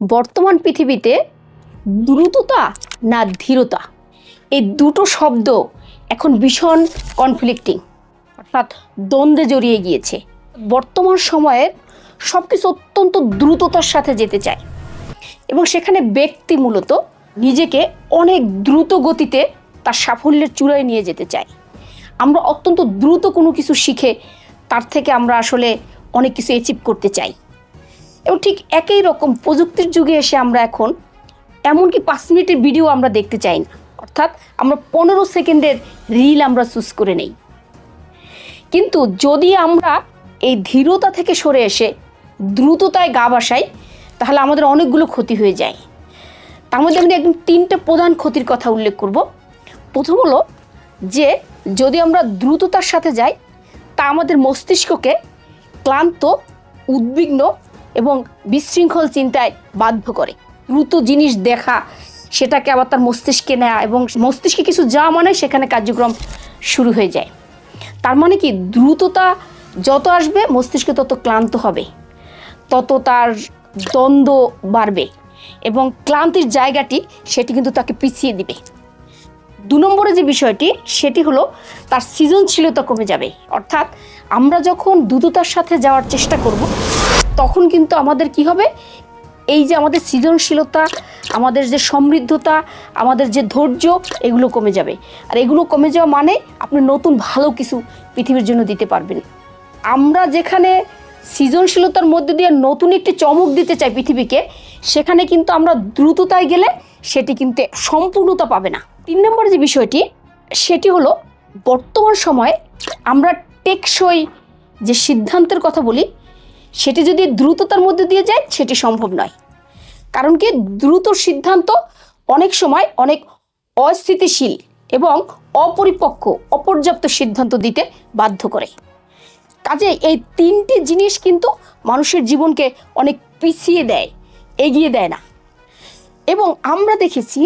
বর্তমান পৃথিবীতে দ্রুততা না ধীরতা? এই দুটো শব্দ এখন ভীষণ কনফ্লিক্টিং অর্থাৎ দ্বন্দ্বে জড়িয়ে গিয়েছে। বর্তমান সময়ে সব কিছু অত্যন্ত দ্রুততার সাথে যেতে চায় এবং সেখানে ব্যক্তি মূলত নিজেকে অনেক দ্রুত গতিতে তার সাফল্যের চূড়ায় নিয়ে যেতে চায়। আমরা অত্যন্ত দ্রুত কোনো কিছু শিখে তার থেকে আমরা আসলে অনেক কিছু অ্যাচিভ করতে চাই। এবং ঠিক একই রকম প্রযুক্তির যুগে এসে আমরা এখন এমনকি পাঁচ মিনিটের ভিডিও আমরা দেখতে চাই না। অর্থাৎ আমরা পনেরো সেকেন্ডের রিল আমরা চুজ করে নেই। কিন্তু যদি আমরা এই ধীরতা থেকে সরে এসে দ্রুততায় গা বাসাই, তাহলে আমাদের অনেকগুলো ক্ষতি হয়ে যায়। তার মধ্যে আমি একদম তিনটে প্রধান ক্ষতির কথা উল্লেখ করব। প্রথম হলো যে, যদি আমরা দ্রুততার সাথে যাই, তা আমাদের মস্তিষ্ককে ক্লান্ত, উদ্বিগ্ন এবং বিশৃঙ্খল চিন্তায় বাধ্য করে। দ্রুত জিনিস দেখা, সেটাকে আবার তার মস্তিষ্কে নেওয়া এবং মস্তিষ্কে কিছু যা মানে সেখানে কার্যক্রম শুরু হয়ে যায়। তার মানে কি? দ্রুততা যত আসবে, মস্তিষ্ক তত ক্লান্ত হবে। তত তার দ্বন্দ্ব বাড়বে এবং ক্লান্তির জায়গাটি সেটি কিন্তু তাকে পিছিয়ে দিবে। দু নম্বরে যে বিষয়টি, সেটি হলো তার সৃজনশীলতা কমে যাবে। অর্থাৎ আমরা যখন দ্রুততার সাথে যাওয়ার চেষ্টা করব তখন কিন্তু আমাদের কি হবে? এই যে আমাদের সৃজনশীলতা, আমাদের যে সমৃদ্ধতা, আমাদের যে ধৈর্য, এগুলো কমে যাবে। আর এগুলো কমে যাওয়া মানে আপনি নতুন ভালো কিছু পৃথিবীর জন্য দিতে পারবেন। আমরা যেখানে সৃজনশীলতার মধ্যে দিয়ে নতুন একটি চমক দিতে চাই পৃথিবীকে, সেখানে কিন্তু আমরা দ্রুততায় গেলে সেটি কিন্তু সম্পূর্ণতা পাবে না। তিন নম্বর যে বিষয়টি, সেটি হলো বর্তমান সময়ে আমরা টেকসই যে সিদ্ধান্তের কথা বলি সেটি যদি দ্রুততার মধ্যে দিয়ে যায়, সেটি সম্ভব নয়। কারণ কি? দ্রুত সিদ্ধান্ত অনেক সময় অনেক অস্থিতিশীল এবং অপরিপক্ক, অপর্যাপ্ত সিদ্ধান্ত দিতে বাধ্য করে। কাজে এই তিনটি জিনিস কিন্তু মানুষের জীবনকে অনেক পিছিয়ে দেয়, এগিয়ে দেয় না। এবং আমরা দেখেছি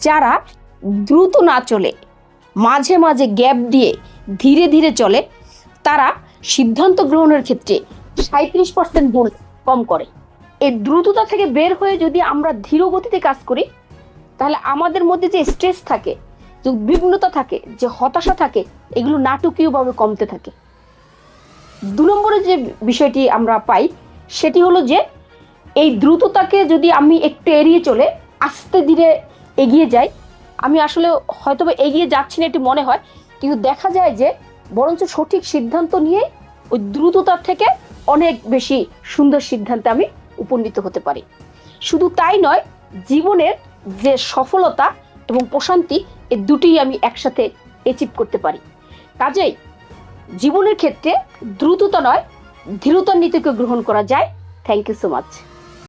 যারা দ্রুত না চলে, মাঝে মাঝে গ্যাপ দিয়ে ধীরে ধীরে চলে, তারা সিদ্ধান্ত গ্রহণের ক্ষেত্রে সাঁত্রিশ পার্সেন্ট ভুল কম করে। এই দ্রুততা থেকে বের হয়ে যদি আমরা ধীর গতিতে কাজ করি, তাহলে আমাদের মধ্যে যে স্ট্রেস থাকে, যে উদ্বিগ্নতা থাকে, যে হতাশা থাকে, এগুলো নাটকীয়ভাবে কমতে থাকে। দু নম্বরে যে বিষয়টি আমরা পাই, সেটি হলো যে এই দ্রুততাকে যদি আমি একটু এড়িয়ে চলে, আস্তে ধীরে এগিয়ে যাই, আমি আসলে হয়তো এগিয়ে যাচ্ছি না এটি মনে হয়, কিন্তু দেখা যায় যে বরঞ্চ সঠিক সিদ্ধান্ত নিয়ে ওই দ্রুততার থেকে অনেক বেশি সুন্দর সিদ্ধান্তে আমি উপনীত হতে পারি। শুধু তাই নয়, জীবনের যে সফলতা এবং প্রশান্তি, এ দুটি আমি একসাথে অ্যাচিভ করতে পারি। কাজেই জীবনের ক্ষেত্রে দ্রুততা নয়, ধীরতার নীতিকে গ্রহণ করা যায়। Thank you so much